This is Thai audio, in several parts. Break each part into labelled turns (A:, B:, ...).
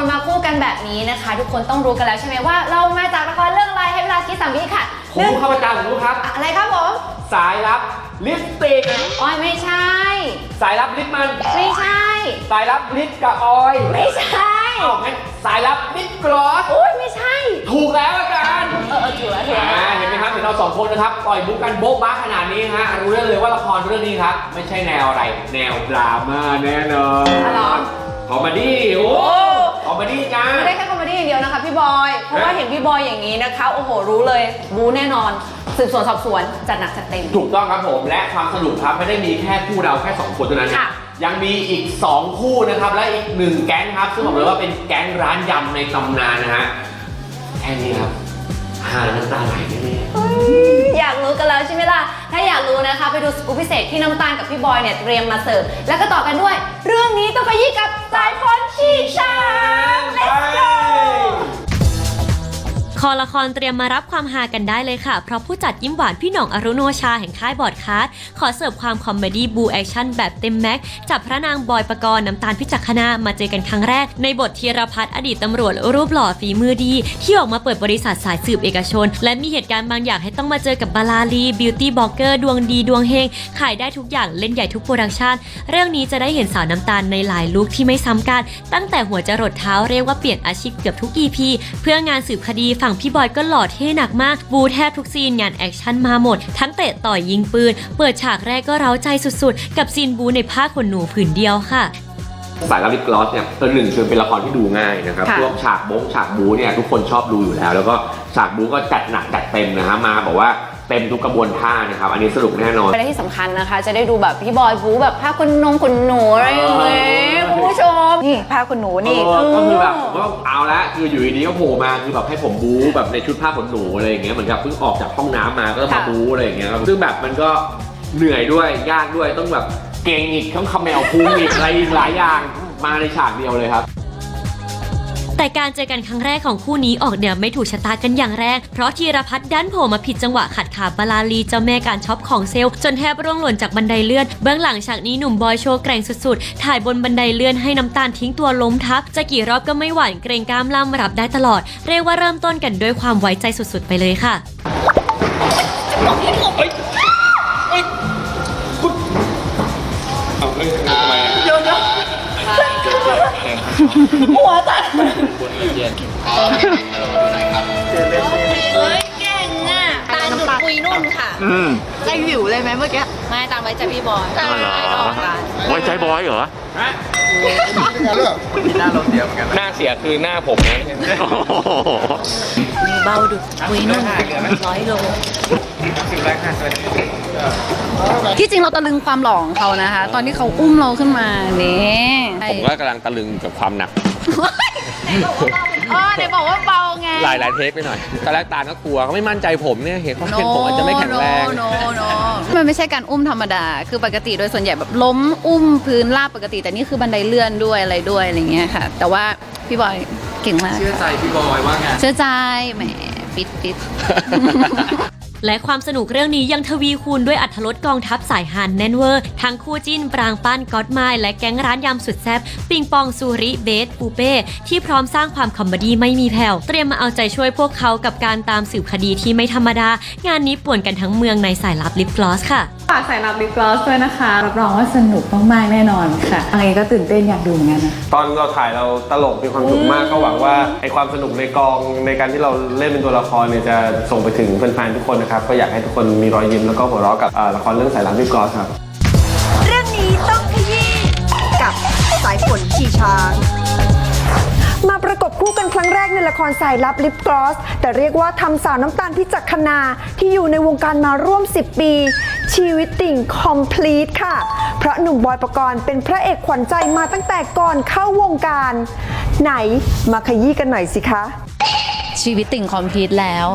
A: คนมาคู่กันแบบนี้นะคะ ทุกคนต้องรู้กันแล้วใช่ไหมว่า เรามาจากละครเรื่องอะไรให้เวลาคิดสามวิค่ะ
B: ผมรู้ข้าพเจ้าผมรู้ครับ
A: อะไรครับผม
B: สายลับลิปสติก
A: ออยไม่ใช่
B: สายลับลิปมัน
A: ไม่ใช่
B: สายลับลิปกับออย
A: ไม่ใช่
B: เอ้างั้นสายลับลิปกลอส
A: อุ้ยไม่ใช่
B: ถูกแล้วอาจารย์
A: เออเออถูกแล้วถูกแล้ว
B: อ่าเห็นไหมครับเห็นเราสองคนนะครับปล่อยบุ๊กกันโบ๊ะบ้าขนาดนี้ฮะรู้ได้เลยว่าละครเรื่องนี้ครับ ไม่ใช่แนวอะไร แนวดราม่าแน่นอน
A: อ๋อเหรอ
B: คอมเมดี้โอ้คอม เมดี้จ้า
A: ไม่ได้แค่คอมเมดี้อย่างเดียวนะคะพี่บอย เพราะว่าเห็นพี่บอยอย่างนี้นะคะ โอ้โห รู้เลย บูแน่นอน สืบสวนสอบสวน จัดหนักจัดเต็ม
B: ถูกต้องครับผม และความสนุกครับไม่ได้มีแค่คู่เราแค่ 2 คนเท่านั้นนะ
A: ค่ะ
B: ยังมีอีก 2 คู่นะครับ และอีกหนึ่งแก๊งครับ ซึ่งบอกเลยว่าเป็นแก๊งร้านยำในตำนานนะฮะแค่นี้ครับหาน้ำตาไหลแน่
A: อยากรู้กันแล้วใช่ไหมล่ะ ถ้าอยากรู้นะคะ ไปดูสกู๊ปพิเศษที่น้ำตาลกับพี่บอยเนี่ยเตรียมมาเสิร์ฟ แล้วก็ต่อกันด้วย เรื่องนี้ต้องไปยี่กับสายฝนชีช้า
C: อละครเตรียมมารับความฮากันได้เลยค่ะ เพราะผู้จัดยิ้มหวานพี่หน่องอรุโนชาแห่งค่ายบอร์ดคาร์ดขอเสิร์ฟความคอมเมดี้บูแอคชั่นแบบเต็มแม็กซ์จับพระนางบอยปกรณ์น้ำตาลพิจักขณามาเจอกันครั้งแรก ในบทธีรพัฒน์อดีตตำรวจรูปหล่อฝีมือดี ที่ออกมาเปิดบริษัทสายสืบเอกชน และมีเหตุการณ์บางอย่างให้ต้องมาเจอกับบาลาลีบิวตี้บล็อกเกอร์ดวงดีดวงเฮงขายได้ทุกอย่างเล่นใหญ่ทุกโปรดักชันเรื่องนี้จะได้เห็นสาวน้ำตาลในหลายลุคที่ไม่ซ้ำกันตั้งแต่หัวจรดเท้าเรียกว่าเปลี่ยนอาชีพเกือบทุก EP เพื่องานสืบคดีฝั่งพี่บอยก็หล่อเท่หนักมาก บูแทบทุกซีนงานแอคชั่นมาหมด ทั้งเตะต่อยยิงปืน เปิดฉากแรกก็เร้าใจสุดๆ กับซีนบูในผ้าขนหนูผืนเดียวค่ะ
B: สายลับลิปกลอสเนี่ยตัวหนึ่งคือเป็นละครที่ดูง่ายนะครับ
A: ค่ะ
B: พวกฉากโบ๊งฉากบูเนี่ยทุกคนชอบดูอยู่แล้ว แล้วก็ฉากบูก็จัดหนักจัดเต็มนะฮะมาบอกว่าเต็มทุกกระบวนท่านะครับ อันนี้สรุปแน่นอน
A: และที่สำคัญนะคะ จะได้ดูแบบพี่บอยบูแบบผ้าขนนงขนหนูอะไราขนหนูนี่
B: เออก็คือแบบผมก็เอาละคืออยู่ดีๆก็โผล่มาคือแบบให้ผมบู๊แบบในชุดผ้าขนหนูอะไรอย่างเงี้ยเหมือนกับเพิ่งออกจากห้องน้ำมาก็มาบู๊อะไรอย่างเงี้ยครับซึ่งแบบมันก็เหนื่อยด้วยยากด้วยต้องแบบเก่งอีกต้องคำแมวพุงอีกอะไรอีกหลายอย่างมาในฉากเดียวเลยครับ
C: แต่การเจอกันครั้งแรกของคู่นี้ออกเดี๋ยวไม่ถูกชะตากันอย่างแรกเพราะธีรพัฒน์ดันโผล่มาผิดจังหวะขัดขาบาลาลีเจ้าแม่การช็อปของเซลล์จนแทบร่วงหล่นจากบันไดเลื่อน เบื้องหลังฉากนี้หนุ่มบอยโชว์แกร่งสุดๆ ถ่ายบนบันไดเลื่อนให้น้ำตาลทิ้งตัวล้มทับ จะกี่รอบก็ไม่หวั่นเกรงกล้ามล่ำรับได้ตลอด เรียกว่าเริ่มต้นกันด้วยความไว้ใจสุดๆ ไปเลยค่ะ
A: หัวตัดเฮ้ยเก่งอะตาดุดปุยนุ่นค่ะ
D: อืม
E: ใจวิวเลยไหมเมื่อกี้
A: ไม่ตามไว้ใจพี่บอย
D: อ๋อเหรอ
A: ไอดอลกัน
D: ไว้ใจบอยเหรอ
B: หน้าเสียคือหน้าผมนะ
D: โอ้โห
A: เบาดุดปุยนุ่นร้อยโล
E: ที่จริงเราตะลึงความหล่อของเขานะคะ ตอนที่เขาอุ้มเราขึ้นมานี่
B: ผมก็กำลังตะลึงกับความหนัก
E: อ๋อไหนบอกว่าเบาไง
B: หลายหลายเทคไปหน่อยตอนแรกตาลก็กลัวเขาไม่มั่นใจผมเนี่ยเห็นเขาเห็นผมอาจจะไม่แข็งแรง
E: โนโนมันไม่ใช่การอุ้มธรรมดา คือปกติโดยส่วนใหญ่แบบล้มอุ้มพื้นราบปกติ แต่นี่คือบันไดเลื่อนด้วยอะไรด้วยอะไรเงี้ยค่ะ แต่ว่าพี่บอยเก่งมาก
B: เชื่อใจพี่บอยว่าไง
E: เชื่อใจแหมปิดปิด
C: และความสนุกเรื่องนี้ยังทวีคูณด้วยอัธรสกองทัพสายฮานแน่นเวอร์ ทั้งคู่จิ้นปรางปั้นก๊อตไมล์และแก๊งร้านยำสุดแซ่บปิงปองซูริเบสปูเป้ ที่พร้อมสร้างความคอมเมดี้ไม่มีแผ่วเตรียมมาเอาใจช่วยพวกเขากับการตามสืบคดีที่ไม่ธรรมดา งานนี้ป่วนกันทั้งเมืองในสายลับลิปกลอสค่ะ
F: ฝากสายลับลิปกลอสด้วยนะคะรับรองว่าสนุกมากๆแน่นอนค่ะอะไรก็ตื่นเต้นอยากดูเหมือนกันนะ
G: ตอนเราถ่ายเราตลกมีความสุขมากก็หวังว่าไอความสนุกในกองในการที่เราเล่นเป็นตัวละครเนี่ยจะส่งไปถึงแฟนๆทุกคนนะครับก็อยากให้ทุกคนมีรอยยิ้มแล้วก็หัวเราะกับอ่าละครเรื่องสายลับรีบกลอสครับ
H: เรื่องนี้ต้องขยี้กับสายฝนขี่ช้าง
I: มาประกบคู่กันครั้งแรกในละครสายลับลิปกลอส แต่เรียกว่าทำสาวน้ำตาลพิจักขณาที่อยู่ในวงการมาร่วม 10 ปี ชีวิตติ่งคอมพลีทค่ะ เพราะหนุ่มบอยประกรณ์เป็นพระเอกขวัญใจมาตั้งแต่ก่อนเข้าวงการ ไหนมาขยี้กันหน่อยสิคะ
E: ชีวิตติ่งคอมพลีทแล้ว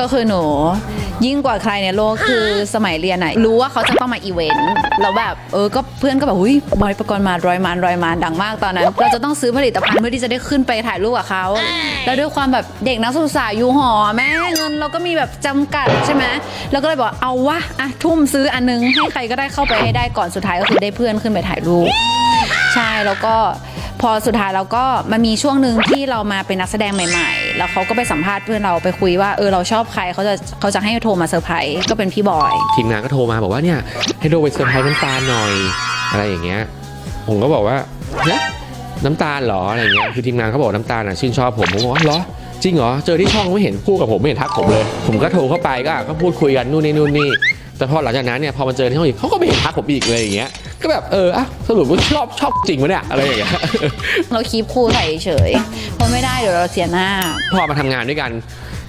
E: ก็คือหนู ยิ่งกว่าใครในโลกคือสมัยเรียนอะรู้ว่าเขาจะต้องมาอีเวนต์แล้วแบบเออก็เพื่อนก็แบบอุ้ยบอยประกรณ์มารอยมานรอยมานดังมากตอนนั้น เราจะต้องซื้อผลิตภัณฑ์เพื่อที่จะได้ขึ้นไปถ่ายรูปกับเขาแล้วด้วยความแบบเด็กนักศึกษาอยู่หอแม่เงินเราก็มีแบบจำกัดใช่ไหมเราก็เลยบอกเอาวะอะทุ่มซื้ออันนึงให้ใครก็ได้เข้าไปให้ได้ก่อนสุดท้ายก็คือได้เพื่อนขึ้นไปถ่ายรูปใช่แล้วก็ พอสุดท้ายเราก็มันมีช่วงหนึ่งที่เรามาเป็นนักแสดงใหม่ ๆ แล้วเขาก็ไปสัมภาษณ์เพื่อนเราไปคุยว่าเออเราชอบใครเขาจะเขาจะให้โทรมาเซอร์ไพรส์ก็เป็นพี่บอย
B: ทีมงานก็โทรมาบอกว่าเนี่ยให้โดไปเซอร์ไพรส์น้ำตาลหน่อยอะไรอย่างเงี้ยผมก็บอกว่าเนี่ยน้ำตาลเหรออะไรเงี้ยคือทีมงานเขาบอกน้ำตาลอะชื่นชอบผมผมบอกว่าเหรอจริงเหรอเจอที่ช่องไม่เห็นพูดกับผมไม่เห็นทักผมเลย ผมก็โทรเข้าไปก็ก็พูดคุยกันนู่นนี่นู่นนี่แต่พอหลังจากนั้นเนี่ยพอมาเจอที่ห้องอีกเขาก็ไม่เห็นทักผมอีกเลยอย่างเงี้ย ก็แบบเอออะสรุปว่าชอบชอบจริงวะเนี่ยอะไรอย่างเงี้ย
E: เราคีบคู่ใส่เฉยเพราะไม่ได้เดี๋ยวเราเสียหน้า
B: พอมาทำงานด้วยกัน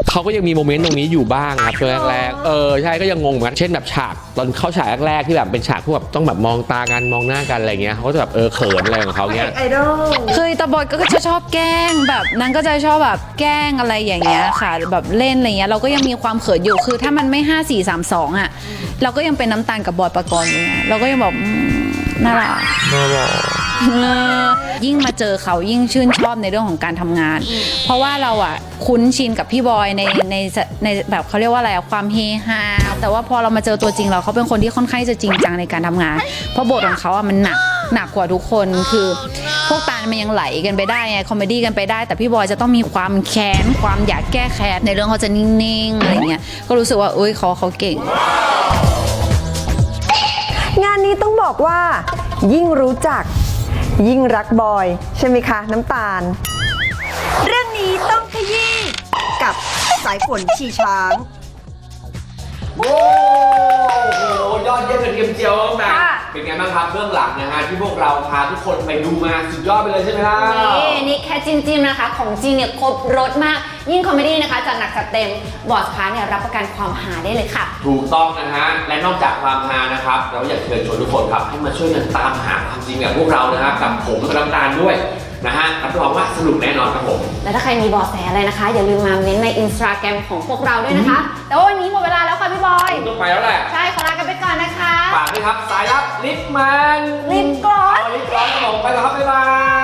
B: เขาก็ยังมีโมเมนต์ตรงนี้อยู่บ้างครับช่วงแรกๆเออใช่ก็ยังงงเหมือนกันเช่นแบบฉากตอนเข้าฉากแรกๆที่แบบเป็นฉากที่แบบต้องแบบมองตากันมองหน้ากันอะไรเงี้ยเขาก็จะแบบเออเขินอะไรของเขาเงี้ย
I: ไอดอล
E: คือตาบอยก็จะชอบแกล้งแบบนางก็จะชอบแบบแกล้งอะไรอย่างเงี้ยค่ะแบบเล่นอะไรเงี้ยเราก็ยังมีความเขินอยู่คือถ้ามันไม่ 5 4 3 2 อะ เราก็ยังเป็นน้ำตาลกับบอยประกรณ์อยู่ไงเราก็ยังแบบอืมน่ารักเออยิ่งมาเจอเขายิ่งชื่นชอบในเรื่องของการทำงาน เพราะว่าเราอะคุ้นชินกับพี่บอยในในในแบบเขาเรียกว่าอะไรอะความเฮฮาแต่ว่าพอเรามาเจอตัวจริงเราเขาเป็นคนที่ค่อนข้างจะจริงจังในการทำงาน เพราะบทของเขาอะมันหนักหนักกว่าทุกคนคือ พวกตาลมันยังไหลกันไปได้ไงคอมเมดี้กันไปได้ แต่พี่บอยจะต้องมีความแค้นความอยากแก้แค้นในเรื่องเขาจะนิ่งๆอะไรเงี้ยก็รู้สึกว่าเอ้ยเขาเขาเก่ง
I: นนี้ต้องบอกว่า ยิ่งรู้จัก ยิ่งรักบอย ใช่ไหมคะ น้ำตาล
H: เรื่องนี้ต้องขยี้กับสายฝนชีช้าง
B: โอ้โหยอ นไงบ้างครับเบื้องหลังนะฮะที่พวกเราพาทุกคนไปดูมาสุดยอดไปเลยใช่ไหมล่ะ
A: นี่นี่แค่จิ้มจิ้มๆนะคะ ของจริงเนี่ยครบรสมาก ยิ่งคอมเมดี้นะคะจัดหนักจัดเต็มบอสค้าเนี่ยรับประกันความหาได้เลยค่ะ
B: ถูกต้องนะฮะ และนอกจากความฮานะครับ เราอยากเชิญชวนทุกคนครับ ให้มาช่วยกันตามหาความจริงกับพวกเรานะครับกับผมกับน้ำตาลด้วยนะฮะรับรองว่าสนุกแน่นอนครับผม
A: และถ้าใครมีเบอแสอะไรนะคะ อย่าลืมมาเม้นต์ในอินสตาแกรมของพวกเราด้วยนะคะ แต่ว่าวันนี้หมดเวลาแล้วค่ะพี่บอย
B: ต้องไปแล้วแหละ
A: ใช่ ขอลากันไปก่อ นนะคะ
B: ฝากด้วยครับ สายลับลิฟต์มัน
A: ลิปกลอส
B: เอาลิฟต์กลอสครับผมไปแล้วครับบ๊ายบาย